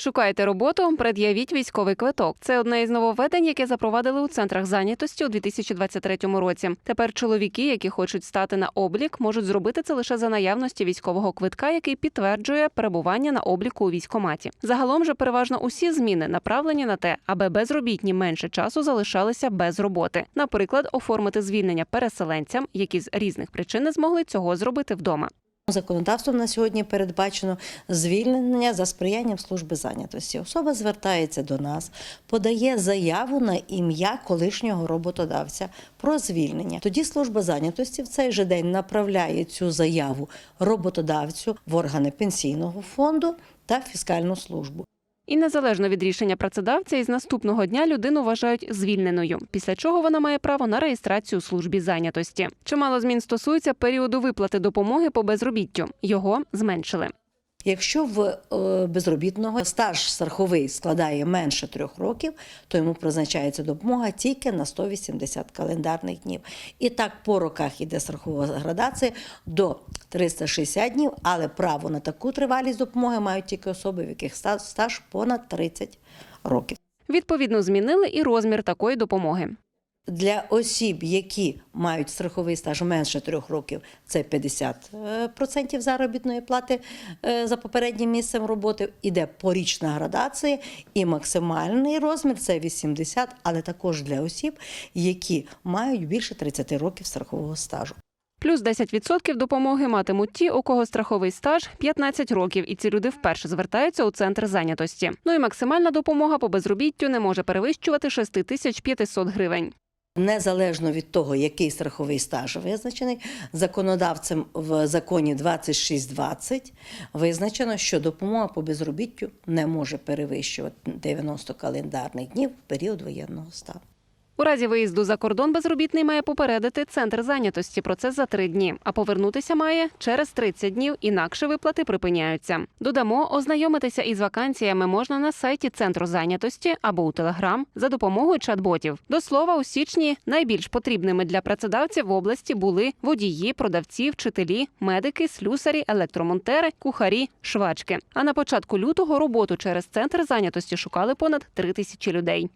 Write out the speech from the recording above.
Шукаєте роботу, пред'явіть військовий квиток. Це одне із нововведень, яке запровадили у центрах зайнятості у 2023 році. Тепер чоловіки, які хочуть стати на облік, можуть зробити це лише за наявності військового квитка, який підтверджує перебування на обліку у військкоматі. Загалом же переважно усі зміни направлені на те, аби безробітні менше часу залишалися без роботи. Наприклад, оформити звільнення переселенцям, які з різних причин не змогли цього зробити вдома. Законодавством на сьогодні передбачено звільнення за сприянням служби зайнятості. Особа звертається до нас, подає заяву на ім'я колишнього роботодавця про звільнення. Тоді служба зайнятості в цей же день направляє цю заяву роботодавцю в органи пенсійного фонду та фіскальну службу. І незалежно від рішення працедавця, із наступного дня людину вважають звільненою, після чого вона має право на реєстрацію у службі зайнятості. Чимало змін стосується періоду виплати допомоги по безробіттю. Його зменшили. Якщо в е, безробітного стаж страховий складає менше трьох років, то йому призначається допомога тільки на 180 календарних днів. І так по роках іде страхова градація до 360 днів, але право на таку тривалість допомоги мають тільки особи, в яких ста- стаж понад 30 років. Відповідно, змінили і розмір такої допомоги. Для осіб, які мають страховий стаж менше трьох років, це 50% заробітної плати е, за попереднім місцем роботи. Іде порічна градація, і максимальний розмір це 80, але також для осіб, які мають більше 30 років страхового стажу. Плюс 10% допомоги матимуть ті, у кого страховий стаж 15 років, і ці люди вперше звертаються у центр зайнятості. Ну і максимальна допомога по безробіттю не може перевищувати 6500 гривень. Незалежно від того, який страховий стаж визначений, законодавцем в законі 2620 визначено, що допомога по безробіттю не може перевищувати 90 календарних днів в період воєнного стану. У разі виїзду за кордон безробітний має попередити центр зайнятості про це за три дні, а повернутися має через 30 днів, інакше виплати припиняються. Додамо, ознайомитися із вакансіями можна на сайті центру зайнятості або у Телеграм за допомогою чат-ботів. До слова, у січні найбільш потрібними для працедавців в області були водії, продавці, вчителі, медики, слюсарі, електромонтери, кухарі, швачки. А на початку лютого роботу через центр зайнятості шукали понад три тисячі людей.